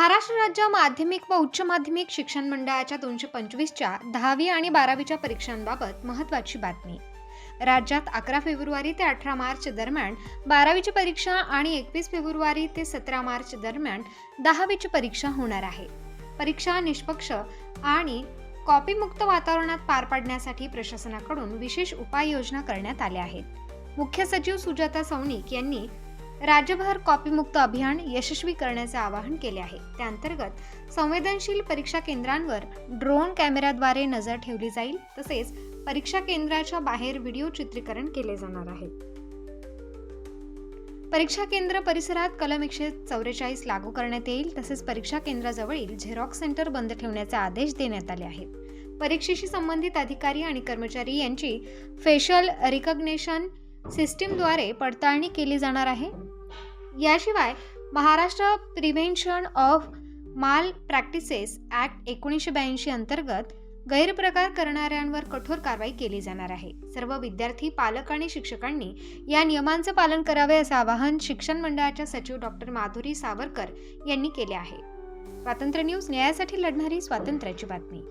महाराष्ट्र राज्य माध्यमिक व उच्च माध्यमिक शिक्षण मंडळाच्या दोनशे पंचवीसच्या दहावी आणि बारावीच्या परीक्षांबाबत महत्त्वाची बातमी. राज्यात अकरा फेब्रुवारी ते अठरा मार्च दरम्यान बारावीची परीक्षा आणि एकवीस फेब्रुवारी ते सतरा मार्च दरम्यान दहावीची परीक्षा होणार आहे. परीक्षा निष्पक्ष आणि कॉपीमुक्त वातावरणात पार पाडण्यासाठी प्रशासनाकडून विशेष उपाययोजना करण्यात आल्या आहेत. मुख्य सचिव सुजाता सौनिक यांनी राज्यभर कॉपीमुक्त अभियान यशस्वी करण्याचे आवाहन केले आहे. त्याअंतर्गत संवेदनशील परीक्षा केंद्रांवर ड्रोन कॅमेऱ्याद्वारे नजर ठेवली जाईल तसेच परीक्षा केंद्राच्या बाहेर व्हिडिओ चित्रीकरण केले जाणार आहे. परीक्षा केंद्र परिसरात कलम एकशे चौवेचाळीस लागू करण्यात येईल तसेच परीक्षा केंद्राजवळील झेरॉक्स सेंटर बंद ठेवण्याचे आदेश देण्यात आले आहेत. परीक्षेशी संबंधित अधिकारी आणि कर्मचारी यांची फेशियल रिकग्नेशन सिस्टीमद्वारे पडताळणी केली जाणार आहे. याशिवाय Maharashtra prevention of malpractices act एकोणीसशे ब्याऐंशी अंतर्गत गैरप्रकार करणाऱ्यांवर कठोर कारवाई केली जाणार आहे. सर्व विद्यार्थी पालक आणि शिक्षकांनी या नियमांचं पालन करावे असं आवाहन शिक्षण मंडळाच्या सचिव डॉक्टर माधुरी सावरकर यांनी केले आहे. स्वातंत्र्य न्यूज न्यायासाठी लढणारी स्वातंत्र्याची बातमी.